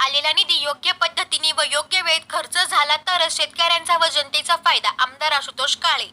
आलेला निधी योग्य पद्धतीने व योग्य वेळेत खर्च झाला तरच शेतकऱ्यांचा व जनतेचा फायदा. आमदार आशुतोष काळे.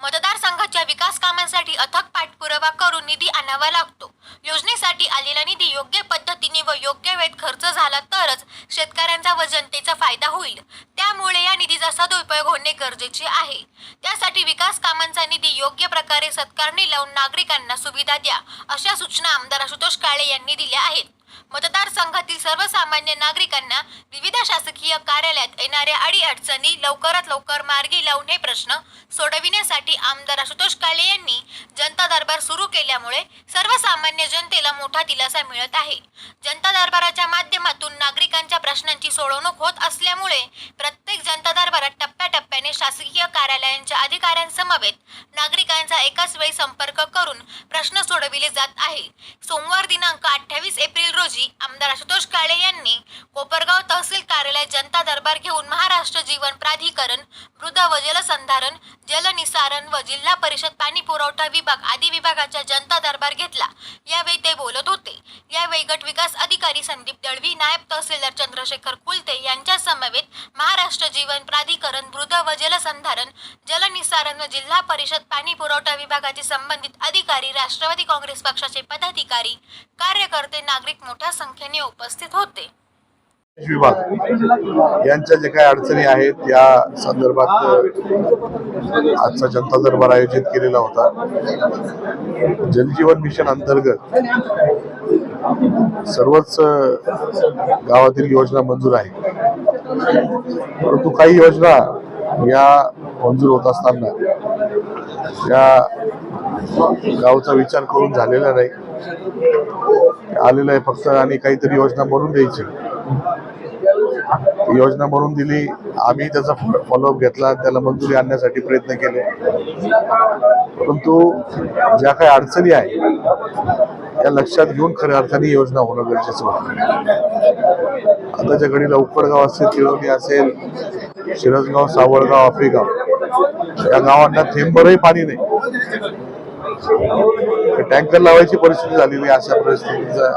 मतदारसंघाच्या विकास कामांसाठी अथक पाठपुरावा करून निधी आणावा लागतो. योजनेसाठी आलेला निधी योग्य पद्धतीने व योग्य वेळेत खर्च झाला तरच शेतकऱ्यांचा व जनतेचा फायदा होईल. त्यामुळे या निधीचा सदुपयोग होणे गरजेचे आहे. त्यासाठी विकास कामांचा निधी योग्य प्रकारे सत्कारणी लावून नागरिकांना सुविधा द्या अशा सूचना आमदार आशुतोष काळे यांनी दिल्या आहेत. मतदारसंघातील सर्वसामान्य नागरिकांना विविध शासकीय कार्यालयात येणाऱ्या अडी अडचणी लवकरात लवकर मार्गी लावून हे प्रश्न सोडविण्यासाठी आमदार आशुतोष काळे यांनी जनता दरबार सुरू केल्यामुळे सर्वसामान्य जनतेला मोठा दिलासा मिळत आहे. जनता दरबाराच्या माध्यमातून नागरिकांच्या प्रश्नांची सोडवणूक होत असल्यामुळे प्रत्येक जनता दरबारात टप्प्याटप्प्याने शासकीय कार्यालयांच्या अधिकाऱ्यांसमवेत नागरिकांचा एकाच वेळी संपर्क करून प्रश्न सोडविले जात आहे. सोमवार दिनांक अठ्ठावीस एप्रिल रोजी आमदार आशुतोष काळे यांनी कोपरगाव तहसील कार्यालयात जनता दरबार घेऊन महाराष्ट्र जीवन प्राधिकरण मृद व जलसंधारण जलनिसारण व जिल्हा परिषद पाणी पुरवठा विभाग आदी विभागाचा जनता दरबार घेतला. यावेळी ते बोलत होते. यावेळी गट विकास अधिकारी संदीप दळवी नायब तहसीलदार चंद्रशेखर कुलते यांच्या समवेत महाराष्ट्र जीवन प्राधिकरण मृद व जलसंधारण जलनिसारण व जिल्हा परिषद पाणी पुरवठा विभागाचे संबंधित अधिकारी राष्ट्रवादी काँग्रेस पक्षाचे पदाधिकारी कार्यकर्ते नागरिक मोठ्या संख्येने उपस्थित होते. विभाग. यांच्या जे काही अडचणी आहेत या संदर्भात आजचा जनता दरबार आयोजित केलेला होता. जलजीवन मिशन अंतर्गत सर्वच गावातील योजना मंजूर आहे परंतु काही योजना या मंजूर होत असताना या गावचा विचार करून झालेला नाही. आलेलं आहे फक्त आणि काहीतरी योजना बनवून द्यायची. योजना बनवून दिली आम्ही त्याचा फॉलोअप घेतला त्याला मंजुरी आणण्यासाठी प्रयत्न केले. परंतु ज्या काही अडचणी आहेत त्या लक्षात घेऊन खऱ्या अर्थाने योजना होणं गरजेचं होतं. आताच्या घडी उक्कडगाव असेल तिळवणी असेल शिरसगाव सावळगाव आफ्रिकाव या गावांना थेंबरही पाणी नाही. टँकर लावायची परिस्थिती झालेली आहे अशा परिस्थितीचा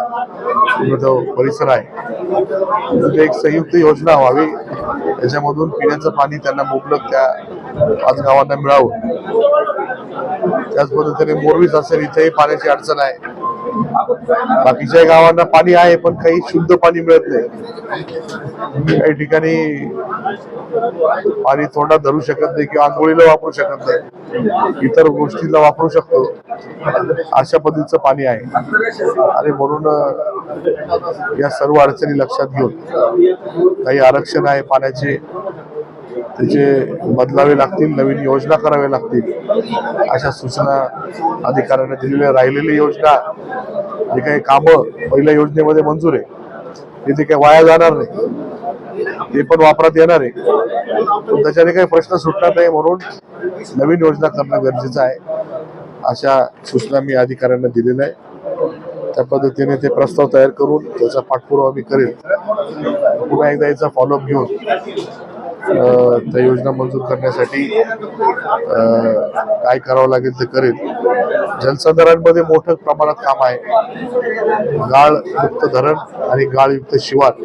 परिसर आहे. एक संयुक्त योजना व्हावी त्याच्यामधून पिण्याचं पाणी त्यांना मुबलक त्या पाच गावांना मिळावं. त्याच पद्धतीने मोरवीस असेल इथेही पाण्याची अडचण आहे. बाकीच्या गावांना पाणी आहे पण काही शुद्ध पाणी मिळत नाही. काही ठिकाणी पाणी तोंडात धरू शकत नाही किंवा आंघोळीला वापरू शकत नाही. इतर गोष्टीला वापरू शकतो. अशा पद्धतीचं पाणी आहे. आणि म्हणून या सर्व अडचणी लक्षात घेऊन काही आरक्षण आहे पाण्याचे त्याचे बदलावे लागतील नवीन योजना कराव्या लागतील अशा सूचना अधिकाऱ्यांना दिलेल्या राहिलेली योजना जे काही कामं पहिल्या योजनेमध्ये मंजूर आहे ते काही वाया जाणार नाही ते पण वापरात येणार आहे. पण त्याच्याने काही प्रश्न सुटणार नाही म्हणून नवीन योजना करणं गरजेचं आहे अशा सूचना मी अधिकाऱ्यांना दिलेल्या आहे त्या पद्धतीने ते प्रस्ताव तयार करून त्याचा पाठपुरावा मी करेल. पुन्हा एकदा याचा फॉलोअप घेऊन त्या योजना मंजूर करण्यासाठी काय करावं लागेल ते करेल. जलसंधारणमध्ये मोठं प्रमाणात काम आहे. गाळयुक्त धरण आणि गाळयुक्त शिवार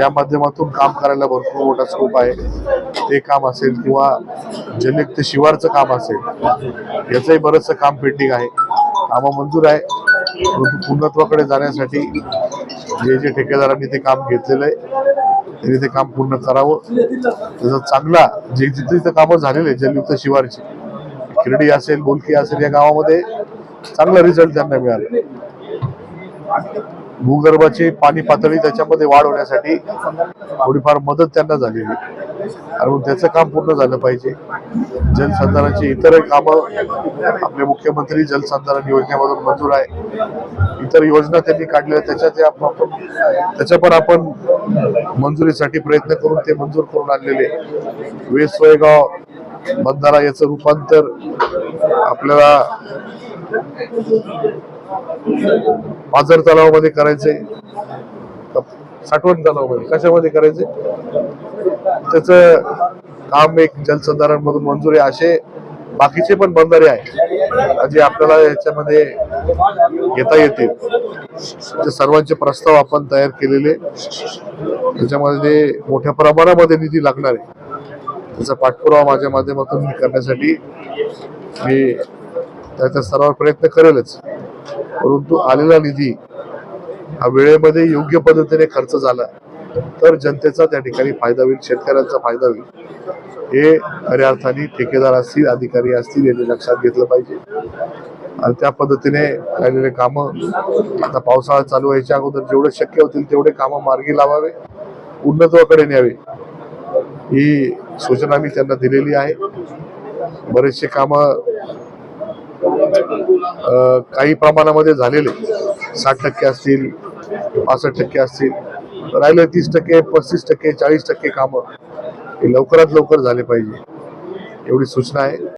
या माध्यमातून काम करायला भरपूर मोठा स्कोप आहे. ते काम असेल किंवा जलयुक्त शिवारचं काम असेल याचंही बरंचसं काम पेंडिंग आहे. कामं मंजूर आहे. परंतु पूर्णत्वाकडे जाण्यासाठी जे जे ठेकेदारांनी ते काम घेतलेलं आहे त्यांनी ते काम पूर्ण करावं. त्याचा चांगला जे जिथे जिथे कामं झालेले जलयुक्त शिवारची. खिरडी असेल बोलकी असेल या गावामध्ये चांगला रिझल्ट त्यांना मिळाला. भूगर्भाची पाणी पातळी त्याच्यामध्ये वाढ होण्यासाठी थोडीफार मदत त्यांना झालेली आणि मग त्याचं काम पूर्ण झालं पाहिजे. जलसंधारणाची इतरही कामं आपले मुख्यमंत्री जलसंधारण योजनेमधून मंजूर आहे. इतर योजना त्यांनी काढल्या त्याच्यात आपण त्याच्या पण आपण मंजुरीसाठी प्रयत्न करून ते मंजूर करून आणलेले वेस सोयगाव बंधारा याचं रूपांतर आपल्याला पाझर तलावामध्ये करायचंय. साठवण तलावामध्ये कशामध्ये करायचंय? त्याचं काम एक जलसंधारण मधून मंजूर आहे. असे बाकीचे पण बंधारे आहे जे आपल्याला याच्यामध्ये घेता येतील. ते सर्वांचे प्रस्ताव आपण तयार केलेले. त्याच्यामध्ये मोठ्या प्रमाणामध्ये निधी लागणार आहे त्याचा पाठपुरावा माझ्या माध्यमातून मी करण्यासाठी मी त्याचा सर्व प्रयत्न करेलच. परंतु आलेला निधी हा वेळेमध्ये योग्य पद्धतीने खर्च झाला. तर जनतेचा त्या ठिकाणी फायदा होईल शेतकऱ्यांचा फायदा होईल. हे खऱ्या अर्थाने ठेकेदार असतील अधिकारी असतील यांनी लक्षात घेतलं पाहिजे. आणि त्या पद्धतीने राहिलेले कामं आता पावसाळा चालू व्हायच्या अगोदर जेवढे शक्य होतील तेवढे कामं मार्गी लावावे उन्नतवाकडे न्यावे. ही सूचना मी त्यांना दिलेली आहे. बरेचसे कामं काही प्रमाणामध्ये झालेले. साठ टक्के असतील पासष्ट टक्के असतील. राहिले तीस टक्के पस्तीस टक्के चाळीस टक्के कामं. हे लवकरात लवकर झाले पाहिजे. एवढी सूचना आहे.